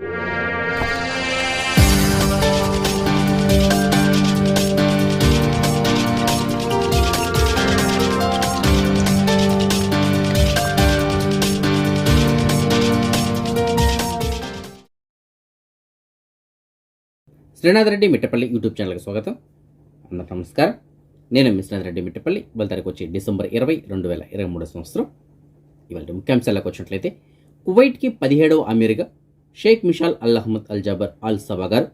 Srinath Reddy Mittapalli YouTube ఛానల్కి స్వాగతం. అందరికీ నమస్కారం. నేను మీ రెడ్డి మిట్టపల్లి. ఇవాళ తారీఖు వచ్చి డిసెంబర్ ఇరవై రెండు వేల ఇరవై మూడో సంవత్సరం. ఇవాళ ముఖ్యాంశాలకు వచ్చినట్లయితే కువైట్కి పదిహేడవ అమీర్గా Sheikh Mishal al Ahmad al Jaber al Sabah garu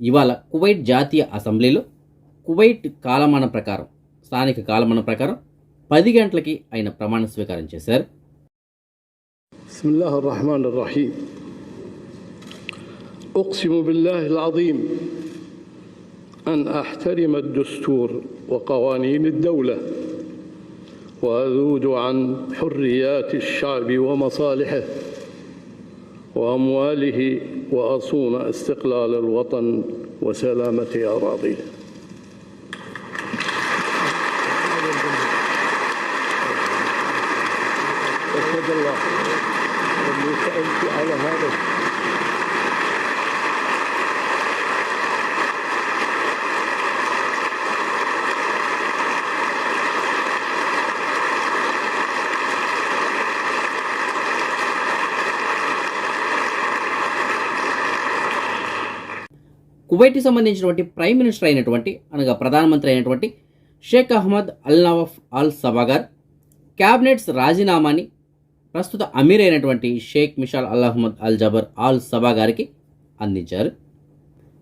ఇవాళ కువైట్ జాతీయ అసెంబ్లీలో కువైట్ కాలమాన ప్రకారం స్థానిక కాలమాన ప్రకారం పది గంటలకి ఆయన ప్రమాణ స్వీకారం చేశారు بسم الله الرحمن الرحيم اقسم بالله العظيم ان احترم الدستور وقوانين الدوله واذود عن حريات الشعب ومصالحه وأمواله وأصون استقلال الوطن وسلامة أراضيه. الله على هذا. కువైట్కి సంబంధించినటువంటి ప్రైమ్ మినిస్టర్ అయినటువంటి అనగా ప్రధానమంత్రి అయినటువంటి Sheikh Ahmad Al Nawaf Al సబాగర్ cabinets రాజీనామాని ప్రస్తుత అమీర్ అయినటువంటి Sheikh Mishal Al Ahmad Al Jaber Al Sabah గారికి అందించారు.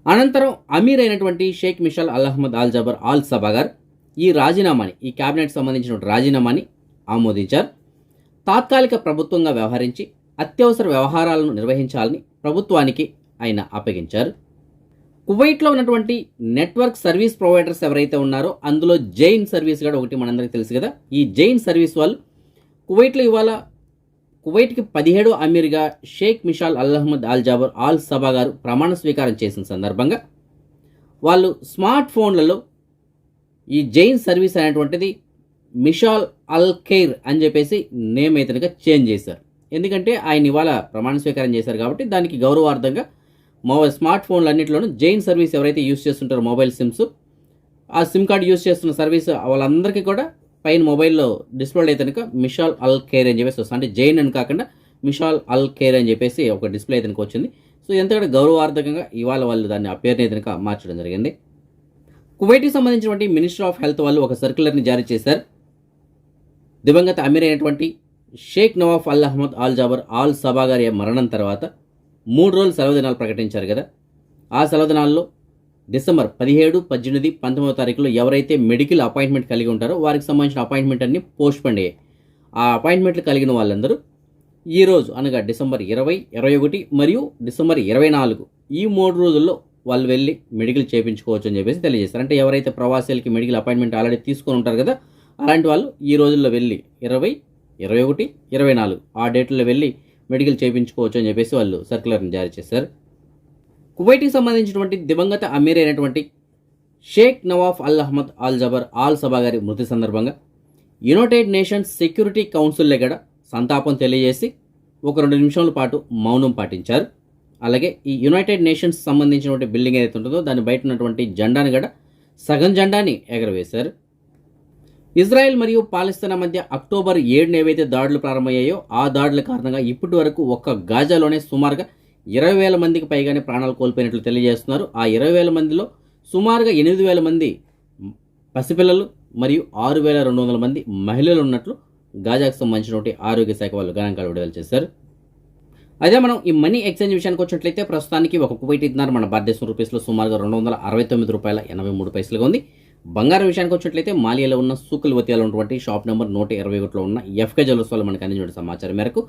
అనంతరం అమీర్ అయినటువంటి Sheikh Mishal Al Ahmad Al Jaber Al Sabah గారు ఈ రాజీనామాని ఈ క్యాబినెట్ సంబంధించిన రాజీనామాని ఆమోదించారు. తాత్కాలిక ప్రభుత్వంగా వ్యవహరించి అత్యవసర వ్యవహారాలను నిర్వహించాలని ప్రభుత్వానికి ఆయన అప్పగించారు. కువైట్లో ఉన్నటువంటి నెట్వర్క్ సర్వీస్ ప్రొవైడర్స్ ఎవరైతే ఉన్నారో అందులో జైన్ సర్వీస్ కూడా ఒకటి మనందరికీ తెలుసు కదా. ఈ జైన్ సర్వీస్ వాళ్ళు కువైట్లో ఇవాళ కువైట్కి పదిహేడో అమీర్గా Sheikh Mishal Al Ahmad Al Jaber Al Sabah గారు ప్రమాణ స్వీకారం చేసిన సందర్భంగా వాళ్ళు స్మార్ట్ ఫోన్లలో ఈ జైన్ సర్వీస్ అనేటువంటిది మిషాల్ అల్ ఖైర్ అని చెప్పేసి నేమ్ అయితే చేంజ్ చేశారు. ఎందుకంటే ఆయన ఇవాళ ప్రమాణ స్వీకారం చేశారు కాబట్టి దానికి గౌరవార్థంగా మొబైల్ స్మార్ట్ ఫోన్లు అన్నింటిలోనూ జైన్ సర్వీస్ ఎవరైతే యూస్ చేస్తుంటారో మొబైల్ సిమ్స్ ఆ సిమ్ కార్డ్ యూస్ చేస్తున్న సర్వీస్ వాళ్ళందరికీ కూడా పైన మొబైల్లో డిస్ప్లే అయితే కనుక మిషాల్ అల్ కేర్ అని చెప్పేసి వస్తుంది. అంటే జైన్ అని కాకుండా మిషాల్ అల్ కేర్ అని చెప్పేసి ఒక డిస్ప్లే అయితే కనుక వచ్చింది. సో ఎంతగా గౌరవార్థకంగా ఇవాళ వాళ్ళు దాన్ని ఆ పేరుని అయితే కనుక మార్చడం జరిగింది. కువైట్కి సంబంధించినటువంటి మినిస్టర్ ఆఫ్ హెల్త్ వాళ్ళు ఒక సర్క్యులర్ని జారీ చేశారు. దివంగత అమీర్ అయినటువంటి Sheikh Nawaf Al Ahmad Al Jaber Al Sabah గారి మరణం తర్వాత మూడు రోజులు సెలవు దినాలు ప్రకటించారు కదా. ఆ సెలవు దినాల్లో డిసెంబర్ పదిహేడు పద్దెనిమిది పంతొమ్మిదో తారీఖులో ఎవరైతే మెడికల్ అపాయింట్మెంట్ కలిగి ఉంటారో వారికి సంబంధించిన అపాయింట్మెంట్ అన్ని పోస్ట్ అయ్యాయి. ఆ అపాయింట్మెంట్లు కలిగిన వాళ్ళందరూ ఈ రోజు అనగా డిసెంబర్ ఇరవై ఇరవై ఒకటి మరియు డిసెంబర్ ఇరవై నాలుగు ఈ మూడు రోజుల్లో వాళ్ళు వెళ్ళి మెడికల్ చేయించుకోవచ్చు అని చెప్పేసి తెలియజేస్తారు. అంటే ఎవరైతే ప్రవాసీలకి మెడికల్ అపాయింట్మెంట్ ఆల్రెడీ తీసుకొని ఉంటారు కదా అలాంటి వాళ్ళు ఈ రోజుల్లో వెళ్ళి ఇరవై ఇరవై ఒకటి ఇరవై నాలుగు ఆ డేట్లో వెళ్ళి మెడికల్ చేయించుకోవచ్చు అని చెప్పేసి వాళ్ళు సర్క్యులర్ని జారీ చేశారు. కువైట్కి సంబంధించినటువంటి దివంగత అమీర్ అయినటువంటి Sheikh Nawaf Al Ahmad Al Jaber Al Sabah గారి మృతి సందర్భంగా యునైటెడ్ నేషన్స్ సెక్యూరిటీ కౌన్సిల్ దగ్గర సంతాపం తెలియజేసి ఒక రెండు నిమిషాల పాటు మౌనం పాటించారు. అలాగే ఈ యునైటెడ్ నేషన్స్ సంబంధించినటువంటి బిల్డింగ్ ఏదైతే ఉంటుందో దాని బయట ఉన్నటువంటి జెండాను కూడా సగం జెండాని ఎగరవేశారు. ఇజ్రాయెల్ మరియు పాలస్తీనా మధ్య అక్టోబర్ ఏడున ఏవైతే దాడులు ప్రారంభమయ్యాయో ఆ దాడుల కారణంగా ఇప్పటి వరకు ఒక్క గాజాలోనే సుమారుగా ఇరవై వేల మందికి పైగానే ప్రాణాలు కోల్పోయినట్లు తెలియజేస్తున్నారు. ఆ ఇరవై వేల మందిలో సుమారుగా ఎనిమిది వేల మంది పసిపిల్లలు మరియు ఆరు వేల రెండు వందల మంది మహిళలు ఉన్నట్లు గాజాకు సంబంధించినటువంటి ఆరోగ్య శాఖ వాళ్ళు గణాంకాలు విడుదల చేశారు. అదే మనం ఈ మనీ ఎక్స్చేంజ్ విషయానికి వచ్చినట్లయితే ప్రస్తుతానికి ఒక కువైట్ ఇద్దరు మన భారతదేశం రూపీస్లో సుమారుగా రెండు వందల అరవై తొమ్మిది రూపాయల ఎనభై మూడు పైసలుగా ఉంది. బంగారం విషయానికి వచ్చినట్లయితే మాలియాలో ఉన్న సూకులవతియాలో ఉన్నటువంటి షాప్ నెంబర్ నూట ఇరవై ఒకటిలో ఉన్న ఎఫ్కే జ్యువెలర్స్ మనకు అందించిన సమాచారం మేరకు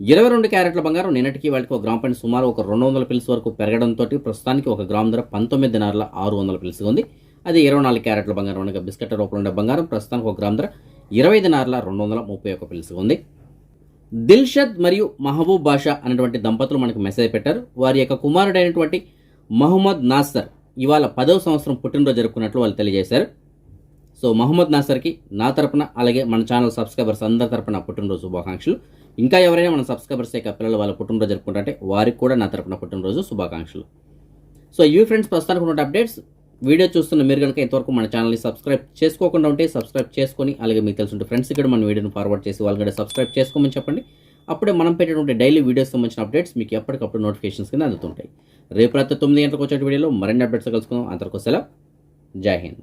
ఇరవై రెండు క్యారెట్ల బంగారం నిన్నటికి వాళ్ళకి ఒక గ్రామ్ పైన సుమారు ఒక రెండు వందల పిల్స్ వరకు పెరగడంతో ప్రస్తుతానికి ఒక గ్రామ్ ధర పంతొమ్మిది దినారుల ఆరు వందల పిల్స్గా ఉంది. అది ఇరవై నాలుగు క్యారెట్ల బంగారం అనగా బిస్కెట్ రూపంలో ఉండే బంగారం ప్రస్తుతానికి ఒక గ్రామ్ ధర ఇరవై దినారుల రెండు వందల ముప్పై ఒక పిల్స్గా ఉంది. దిల్షద్ మరియు మహబూబ్ బాషా అనేటువంటి దంపతులు మనకు మెసేజ్ పెట్టారు. వారి యొక్క కుమారుడైనటువంటి మహమ్మద్ నాసర్ ఇవాళ పదవ సంవత్సరం పుట్టినరోజు జరుపుకున్నట్లు వాళ్ళు తెలియజేశారు. సో మహమ్మద్ నాసర్కి నా తరపున అలాగే మన ఛానల్ సబ్స్క్రైబర్స్ అందరి తరపున పుట్టినరోజు శుభాకాంక్షలు. ఇంకా ఎవరైనా మన సబ్స్క్రైబర్స్ యొక్క పిల్లలు వాళ్ళ పుట్టినరోజు జరుపుకుంటుంటే వారికి కూడా నా తరపున పుట్టినరోజు శుభాకాంక్షలు. సో ఇవి ఫ్రెండ్స్ ప్రస్తుతానికి ఉన్న అప్డేట్స్ వీడియో చూస్తున్న మీరు కనుక ఇంతవరకు మన ఛానల్ని సబ్స్క్రైబ్ చేసుకోకుండా ఉంటే సబ్స్క్రైబ్ చేసుకొని అలాగే మీకు తెలుసుంటే ఫ్రెండ్స్ ఇక్కడ మన వీడియోని ఫార్వర్డ్ చేసి వాళ్ళు కూడా సబ్స్క్రైబ్ చేసుకోమని చెప్పండి. అప్పుడే మనం పెట్టేటువంటి డైలీ వీడియోస్ సంబంధించిన అప్డేట్స్ మీకు ఎప్పటికప్పుడు నోటిఫికేషన్స్ కింద అందుతుంటాయి. రేపు రాత్రి తొమ్మిది గంటలకు వచ్చే వీడియోలో మరిన్ని అప్డేట్స్ కలుసుకుందాం. అంతవరకు సెలవు. జై హింద్.